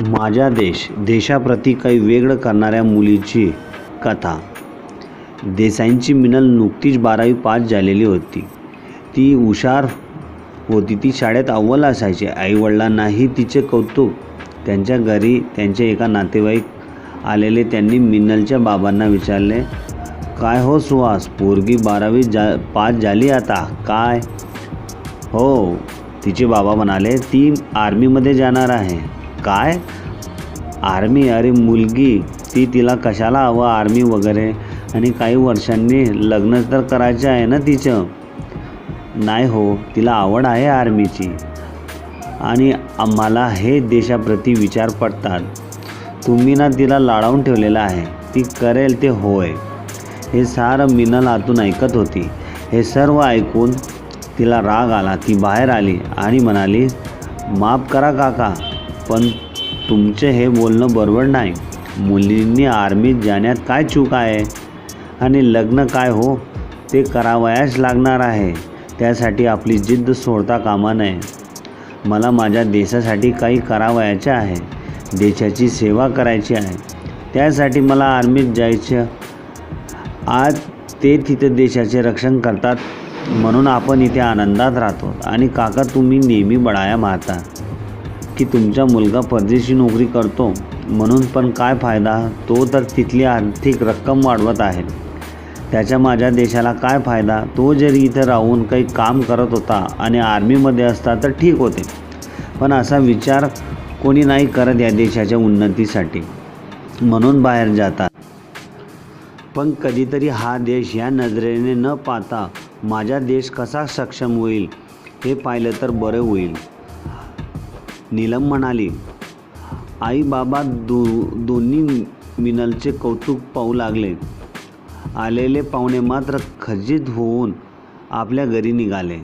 माझा देश देशाप्रती काही वेगळं करणाऱ्या मुलीची कथा. देसाईंची मिनल नुकतीच बारावी पास झालेली होती. ती हुशार होती ती शाळेत अव्वल असायची. आईवडिलांनाही तिचे कौतुक. त्यांच्या घरी त्यांचे एका नातेवाईक आलेले त्यांनी मिनलच्या बाबांना विचारले काय हो सुहास पोरगी बारावी जा पास झाली आता? काय? हो तिचे बाबा म्हणाले ती आर्मीमध्ये जाणार आहे. काय? आर्मी अरे मुलगी ती तिला कशाला हवं आर्मी वगैरे? आणि काही वर्षांनी लग्न तर करायचं आहे ना तिचं? नाही हो तिला आवड आहे आर्मीची. आणि आम्हाला हे देशाप्रती विचार पडतात. तुम्ही ना तिला लाडावून ठेवलेलं आहे. ती करेल ते होय. हे सारं मिनल आतून ऐकत होती. हे सर्व ऐकून तिला राग आला ती बाहेर आली आणि म्हणाली माफ करा काका पण तुमचे हे बोलणं बरोबर नाही. मुलींनी आर्मीत जाण्यात काय चूक आहे? आणि लग्न काय हो? ते करावयाच लागणार आहे. त्यासाठी आपली जिद्द सोडता कामा नये. मला माझ्या देशासाठी काही करावयाचे आहे. देशाची सेवा करायची आहे. त्यासाठी मला आर्मीत जायचं. आज ते तिथे देशाचे रक्षण करतात म्हणून आपण इथे आनंदात राहतो. आणि काका तुम्ही नेहमी बडाया मारता. की तुमचा मुलगा परदेशी नोकरी करतो म्हणून पण काय फायदा? तो तर तिथली आर्थिक रक्कम वाढवत आहे. त्याच्या माझ्या देशाला काय फायदा? तो जरी इथं राहून काही काम करत होता आणि आर्मीमध्ये असता तर ठीक होते. पण असा विचार कोणी नाही करत या देशाच्या उन्नतीसाठी. म्हणून बाहेर जातात. पण कधीतरी हा देश या नजरेने न पाहता माझा देश कसा सक्षम होईल हे पाहिलं तर बरं होईल. नीलम म्हणाली आई बाबा दो दोन्ही मिनलचे कौतुक पाहू लागले. आलेले पाहुणे मात्र खजित होऊन आपल्या घरी निघाले.